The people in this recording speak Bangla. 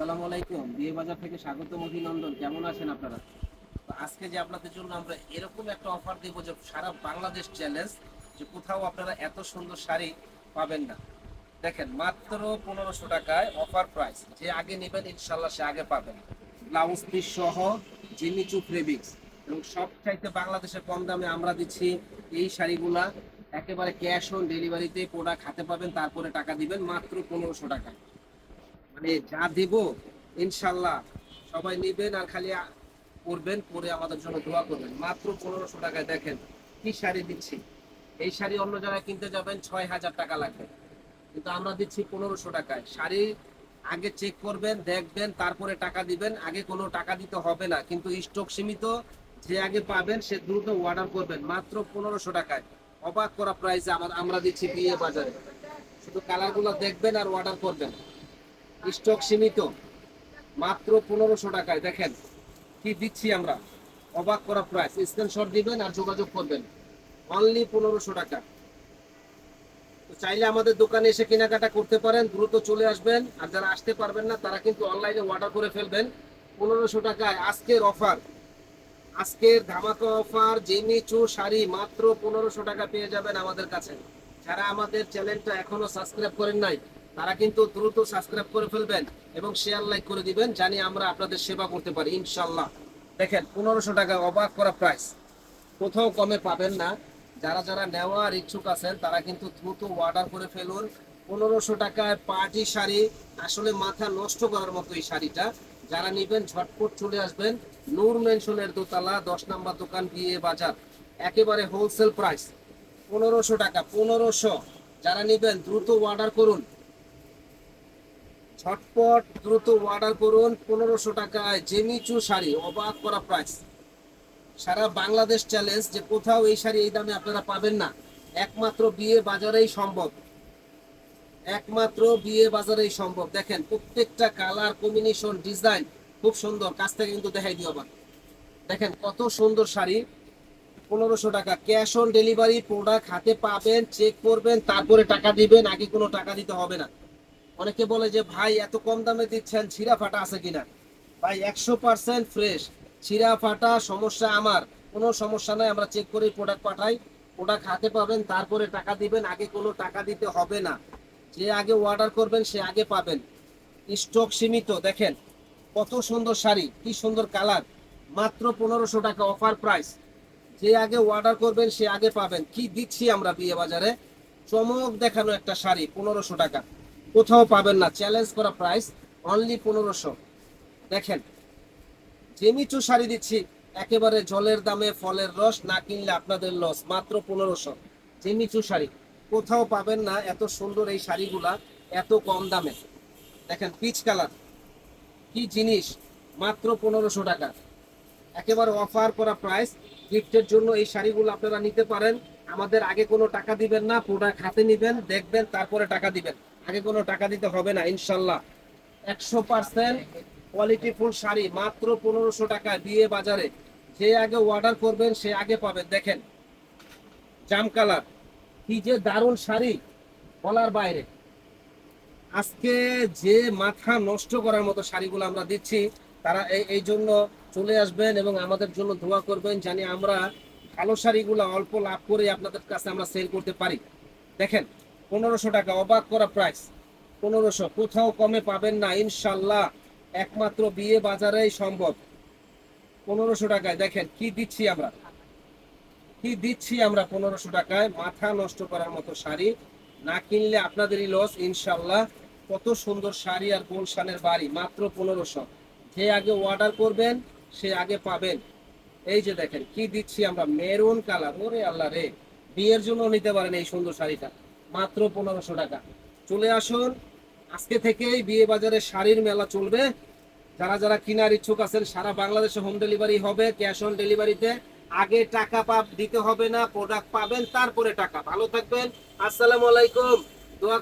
আসসালামু আলাইকুম। বিয়ে বাজার থেকে স্বাগত অভিনন্দন। কেমন আছেন আপনারা? আজকে যে আপনাদের জন্য আমরা এরকম একটা অফার দেব যে সারা বাংলাদেশ চ্যালেঞ্জ যে কোথাও আপনারা এত সুন্দর শাড়ি পাবেন না। দেখেন, মাত্র পনেরোশো টাকায় অফার প্রাইস যে আগে নেবেন, ইনশাল্লাহ সে আগে পাবেন। ব্লাউজ পিস সহ জিমিচু ফেব্রিক্স এবং সব চাইতে বাংলাদেশে কম দামে আমরা দিচ্ছি এই শাড়িগুলা। একেবারে ক্যাশ অন ডেলিভারিতে প্রোডাক্ট হাতে পাবেন, তারপরে টাকা দিবেন, মাত্র পনেরোশো টাকা মানে যা দেব, ইনশাল্লাহ সবাই নেবেন আর খালি করবেন পরে আমাদের জন্য দোয়া করবেন। মাত্র পনেরোশো টাকায় দেখেন কি শাড়ি দিচ্ছি। এই শাড়ি অন্য জায়গায় কিনতে যাবেন, ছয় হাজার টাকা লাগবে। কিন্তু আমরা দিচ্ছি পনেরোশো টাকায়। শাড়ি আগে চেক করবেন, দেখবেন, তারপরে টাকা দিবেন। আগে কোনো টাকা দিতে হবে না, কিন্তু স্টক সীমিত, যে আগে পাবেন সে দ্রুত অর্ডার করবেন। মাত্র পনেরোশো টাকায়। অবাক করা প্রাইসে আমরা দিচ্ছি বিয়ে বাজারে। শুধু কালারগুলো দেখবেন আর অর্ডার করবেন। স্টক সীমিত, মাত্র পনেরোশো টাকায়। দেখেন, কি দিচ্ছি আমরা? অবাক করা প্রাইস স্ক্রিনশট দিবেন আর যোগাযোগ করবেন। অনলি পনেরোশো টাকা। তো চাইলে আমাদের দোকানে এসে কেনাকাটা করতে পারেন, দ্রুত চলে আসবেন। আর যারা আসতে পারবেন না, তারা কিন্তু অনলাইনে অর্ডার করে ফেলবেন। পনেরোশো টাকায় আজকের অফার আজকের ধামাকা অফার জেমিচু শাড়ি মাত্র পনেরোশো টাকা পেয়ে যাবেন আমাদের কাছে। যারা আমাদের চ্যানেলটা এখনও সাবস্ক্রাইব করেন নাই তারা কিন্তু দ্রুত সাবস্ক্রাইব করে ফেলবেন এবং শেয়ার লাইক করে দিবেন, জানি আমরা আপনাদের সেবা করতে পারি ইনশাল্লাহ দেখেন, পনেরোশো টাকা অবাক করা প্রাইস কোথাও কমে পাবেন না। যারা যারা নেওয়ার ইচ্ছুক আছেন, তারা কিন্তু দ্রুত অর্ডার করে ফেলুন। পনেরোশো টাকায় পার্টি শাড়ি, আসলে মাথা নষ্ট করার মতো এই শাড়িটা। যারা নেবেন, ঝটপট চলে আসবেন। নূর মেনশনের দোতলা, দশ নম্বর দোকান, বিয়ে বাজার। একেবারে হোলসেল প্রাইস পনেরোশো টাকা, পনেরোশো। যারা নেবেন, দ্রুত অর্ডার করুন। ঝটপট দ্রুত অর্ডার করুন পনেরোশো টাকায় জেমিচু শাড়ি, অবাক করা প্রাইস সারা বাংলাদেশ চ্যালেঞ্জ যে কোথাও এই শাড়ি এই দামে আপনারা পাবেন না। একমাত্র বিয়ে বাজারেই সম্ভব। একমাত্র বিয়ে বাজারেই সম্ভব। দেখেন, প্রত্যেকটা কালার কম্বিনেশন ডিজাইন খুব সুন্দর। কাছ থেকে কিন্তু দেখাই দিও আবার। দেখেন, কত সুন্দর শাড়ি। পনেরোশো টাকা। ক্যাশ অন ডেলিভারি প্রোডাক্ট হাতে পাবেন চেক করবেন, তারপরে টাকা দিবেন, আগে কোনো টাকা দিতে হবে না। অনেকে বলে যে, ভাই, এত কম দামে দিচ্ছেন, ছিঁড়া ফাটা আছে কিনা? ভাই, একশো পার্সেন্ট ফ্রেশ ছিঁড়া ফাটা সমস্যা আমার। কোনো সমস্যা নাই, আমরা চেক করে প্রোডাক্ট পাঠাই। প্রোডাক্ট হাতে পাবেন, তারপরে টাকা দিবেন। আগে কোনো টাকা দিতে হবে না। যে আগে অর্ডার করবেন, সে আগে পাবেন। স্টক সীমিত, দেখেন। কত সুন্দর শাড়ি, কি সুন্দর কালার। মাত্র পনেরোশো টাকা অফার প্রাইস যে আগে অর্ডার করবেন, সে আগে পাবেন। কি দিচ্ছি আমরা বিয়ে বাজারে চমক দেখানো একটা শাড়ি, পনেরোশো টাকা। কোথাও পাবেন না। চ্যালেঞ্জ করা প্রাইস অনলি পনেরোশো। দেখেন জেমিচু শাড়ি দিচ্ছি, একেবারে জলের দামে ফলের রস না কিনলে আপনাদের লস মাত্র পনেরোশো। জেমিচু শাড়ি, কোথাও পাবেন না এত সুন্দর এই শাড়িগুলা, এত কম দামে। দেখেন পিচ কালার কি জিনিস, মাত্র পনেরোশো টাকা। একেবারে অফার করা প্রাইস গিফটের জন্য এই শাড়িগুলো আপনারা নিতে পারেন। আমাদের আগে কোনো টাকা দিবেন না প্রোডাক্ট হাতে নিবেন, দেখবেন, তারপরে টাকা দিবেন। আগে কোনো টাকা দিতে হবে না, ইনশাল্লাহ। একশো পার্সেন্ট কোয়ালিটিফুল শাড়ি, মাত্র পনেরোশো টাকা দিয়ে বাজারে। যে আগে অর্ডার করবেন, সে আগে পাবেন। দেখেন, জাম কালার। কি যে দারুণ শাড়ি, বলার বাইরে। আজকে যে মাথা নষ্ট করার মতো শাড়িগুলো আমরা দিচ্ছি, তারা এই এই জন্য চলে আসবেন এবং আমাদের জন্য দোয়া করবেন জানি আমরা ভালো শাড়িগুলো অল্প লাভ করে আপনাদের কাছে আমরা সেল করতে পারি। দেখেন পনেরোশো টাকা, অবাক করা প্রাইস পনেরোশো, কোথাও কমে পাবেন না, ইনশাল্লাহ। একমাত্র বিয়ে বাজারেই সম্ভব। পনেরোশো টাকায় দেখেন কি দিচ্ছি আমরা। কি দিচ্ছি আমরা পনেরোশো টাকায়? মাথা নষ্ট করার মতো শাড়ি। না কিনলে আপনাদেরই লস ইনশাল্লাহ। কত সুন্দর শাড়ি আর গুলশানের বাড়ি, মাত্র পনেরোশো। যে আগে অর্ডার করবেন, সে আগে পাবেন। এই যে দেখেন, কি দিচ্ছি আমরা? মেরুন কালার, ওরে আল্লাহ রে। বিয়ের জন্য নিতে পারেন এই সুন্দর শাড়িটা। মাত্র পনেরোশো টাকা। চলে আসুন, আজকে থেকেই বিয়ে বাজারে শাড়ির মেলা চলবে। যারা যারা কেনার ইচ্ছুক আছেন, সারা বাংলাদেশে হোম ডেলিভারি হবে ক্যাশ অন ডেলিভারিতে আগে টাকা পাব, দিতে হবে না প্রোডাক্ট পাবেন, তারপরে টাকা। ভালো থাকবেন। আসসালামু আলাইকুম। দোয়া